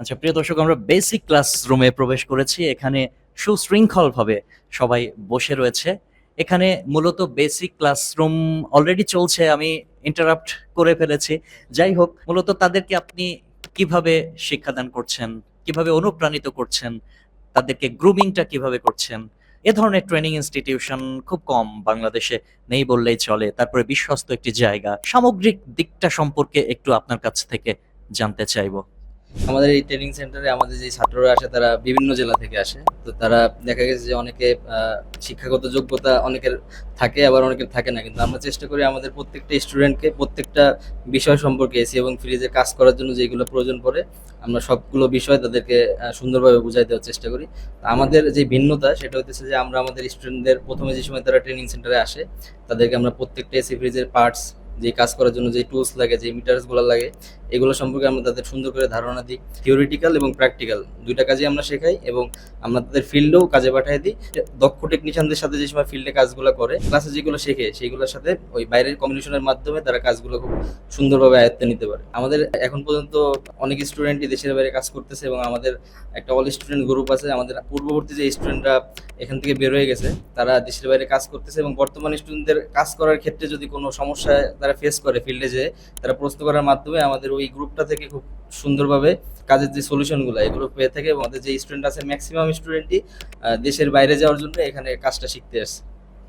আচ্ছা প্রিয় দর্শক, আমরা বেসিক ক্লাসরুমে প্রবেশ করেছি। এখানে সুশৃঙ্খলভাবে সবাই বসে রয়েছে। এখানে মূলত বেসিক ক্লাসরুম অলরেডি চলছে, আমি ইন্টারাপ্ট করে ফেলেছি। যাই হোক, মূলত তাদেরকে আপনি কীভাবে শিক্ষাদান করছেন, কীভাবে অনুপ্রাণিত করছেন, তাদেরকে গ্রুমিংটা কীভাবে করছেন, এ ধরনের ট্রেনিং ইনস্টিটিউশন খুব কম বাংলাদেশে নেই বললেই চলে। তারপরে বিশ্বস্ত একটি জায়গা। সামগ্রিক দিকটা সম্পর্কে একটু আপনার কাছ থেকে জানতে চাইব। আমাদের এই ট্রেনিং সেন্টারে আমাদের যে ছাত্ররা আসে, তারা বিভিন্ন জেলা থেকে আসে। তো তারা দেখা গেছে যে অনেকে শিক্ষাগত যোগ্যতা অনেকের থাকে, আবার অনেকের থাকে না। কিন্তু আমরা চেষ্টা করি আমাদের প্রত্যেকটা স্টুডেন্টকে প্রত্যেকটা বিষয় সম্পর্কে এসি এবং ফ্রিজে কাজ করার জন্য যেগুলো প্রয়োজন পড়ে, আমরা সবগুলো বিষয় তাদেরকে সুন্দরভাবে বুঝাই দেওয়ার চেষ্টা করি। আমাদের যে ভিন্নতা, সেটা হচ্ছে যে আমরা আমাদের স্টুডেন্টদের প্রথমে যে সময় তারা ট্রেনিং সেন্টারে আসে, তাদেরকে আমরা প্রত্যেকটা এসি ফ্রিজের পার্টস যে কাজ করার জন্য যে টুলস লাগে, যে মিটারসগুলো লাগে এগুলো সম্পর্কে আমরা তাদের সুন্দর করে ধারণা দিই। থিওরিটিক্যাল এবং প্র্যাকটিক্যাল দুইটা কাজই আমরা শেখাই এবং আমরা তাদের ফিল্ডেও কাজে পাঠিয়ে দিই। দক্ষ টেকনিশিয়ানদের সাথে যে সময় ফিল্ডে কাজগুলো করে ক্লাসে যেগুলো শেখে, সেইগুলোর সাথে ওই বাইরের কমিউনিকেশনের মাধ্যমে তারা কাজগুলো খুব সুন্দরভাবে আয়ত্তে নিতে পারে। আমাদের এখন পর্যন্ত অনেক স্টুডেন্টই দেশের বাইরে কাজ করতেছে এবং আমাদের একটা অল স্টুডেন্ট গ্রুপ আছে, আমাদের পূর্ববর্তী যে স্টুডেন্টরা এখান থেকে বের হয়ে গেছে, তারা দেশের বাইরে কাজ করতেছে এবং বর্তমান স্টুডেন্টদের কাজ করার ক্ষেত্রে যদি কোনো সমস্যা তারা ফেস করে, ফিল্ডে যেয়ে তারা প্রশ্ন করার মাধ্যমে আমাদের ওই গ্রুপটা থেকে খুব সুন্দরভাবে কাজের যে সলিউশনগুলো এগুলো পেয়ে থাকে এবং আমাদের যে স্টুডেন্ট আছে ম্যাক্সিমাম স্টুডেন্টই দেশের বাইরে যাওয়ার জন্য এখানে কাজটা শিখতে আসছে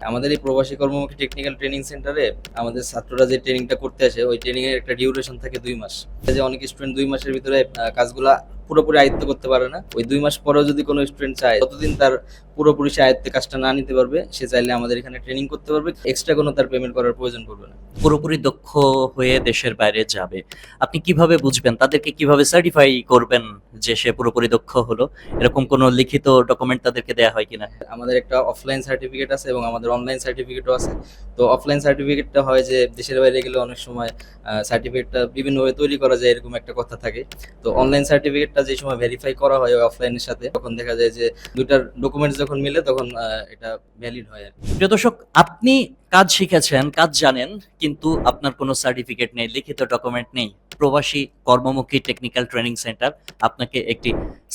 আমাদের এই প্রবাসী কর্মমুখী টেকনিক্যাল ট্রেনিং সেন্টারে আমাদের ছাত্ররা যে ট্রেনিংটা করতে আসে, ওই ট্রেনিংয়ের একটা ডিউরেশন থাকে দুই মাস। যে অনেক স্টুডেন্ট দুই মাসের ভিতরে কাজগুলা পুরোপুরি আয়ত্ত করতে পারে না। ওই দুই মাস পরেও যদি কোনো স্টুডেন্ট চায় ততদিন তার পুরোপুরি সে আয়ত্তে কাজটা না নিতে পারবে সে চাইলে আমাদের এখানে ট্রেনিং করতে পারবে। এক্সট্রা কোনো তার পেমেন্ট করার প্রয়োজন পড়বে না। পুরোপুরি দক্ষ হয়ে দেশের বাইরে যাবে। আপনি কীভাবে বুঝবেন? তাদেরকে কীভাবে সার্টিফাই করবেন যে সে পুরোপুরি দক্ষ হলো? এরকম কোনো লিখিত ডকুমেন্ট তাদেরকে দেওয়া হয় কিনা? আমাদের একটা অফলাইন সার্টিফিকেট আছে এবং আমাদের অনলাইন সার্টিফিকেটও আছে। তো অফলাইন সার্টিফিকেটটা হয় যে দেশের বাইরে গেলে অনেক সময় সার্টিফিকেটটা বিভিন্নভাবে তৈরি করা যায় এরকম একটা কথা থাকে। তো অনলাইন সার্টিফিকেটটা যে সময় ভেরিফাই করা হয় অফলাইনের সাথে, তখন দেখা যায় যে দুইটার ডকুমেন্টস যখন মিলে তখন এটা ভ্যালিড হয় আর। প্রিয় দর্শক, আপনি কাজ শিখেছেন, কাজ জানেন, কিন্তু আপনার কোনো সার্টিফিকেট নেই, লিখিত ডকুমেন্ট নেই প্রবাসী কর্মমুখী টেকনিক্যাল ট্রেনিং সেন্টার আপনাকে একটি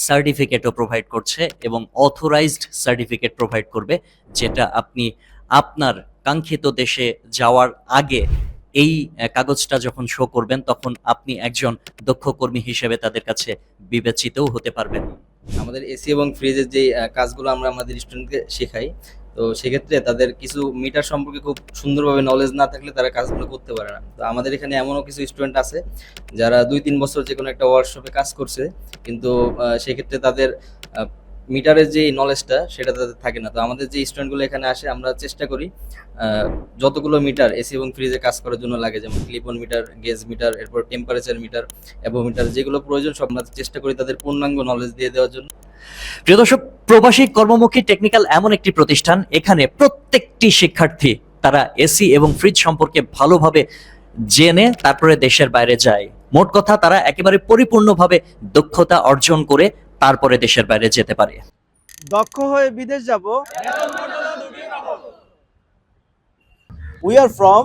সার্টিফিকেটও প্রোভাইড করছে এবং অথরাইজড সার্টিফিকেট প্রোভাইড করবে, যেটা আপনি আপনার কাঙ্ক্ষিত দেশে যাওয়ার আগে এই কাগজটা যখন শো করবেন, তখন আপনি একজন দক্ষ কর্মী হিসেবে তাদের কাছে বিবেচিতও হতে পারবেন। আমাদের এসি এবং ফ্রিজের যে কাজগুলো আমরা আমাদের স্টুডেন্টকে শেখাই, তো সেক্ষেত্রে তাদের কিছু মিটার সম্পর্কে খুব সুন্দরভাবে নলেজ না থাকলে তারা কাজগুলো করতে পারে না। তো আমাদের এখানে এমনও কিছু স্টুডেন্ট আছে, যারা দুই তিন বছর যে কোনো একটা ওয়ার্কশপে কাজ করছে, কিন্তু সেক্ষেত্রে তাদের মিটারের যে নলেজটা সেটা তাদের থাকে না। তো আমাদের যে স্টুডেন্টগুলো এখানে আসে, আমরা চেষ্টা করি যতগুলো মিটার এসি এবং ফ্রিজে কাজ করার জন্য লাগে, যেমন clip on meter gauge meter এরপর টেম্পারেচার মিটার এবং মিটার যেগুলো প্রয়োজন সব আমরা চেষ্টা করি তাদের পূর্ণাঙ্গ নলেজ দিয়ে দেওয়ার জন্য। প্রিয় দর্শক, প্রবাসী কর্মমুখী টেকনিক্যাল এমন একটি প্রতিষ্ঠান, এখানে প্রত্যেকটি শিক্ষার্থী তারা এসি এবং ফ্রিজ সম্পর্কে ভালোভাবে জেনে তারপরে দেশের বাইরে যায়। মোট কথা, তারা একেবারে পরিপূর্ণভাবে দক্ষতা অর্জন করে তারপরে দেশের বাইরে যেতে পারে। দক্ষ হয়ে বিদেশ যাব। We are from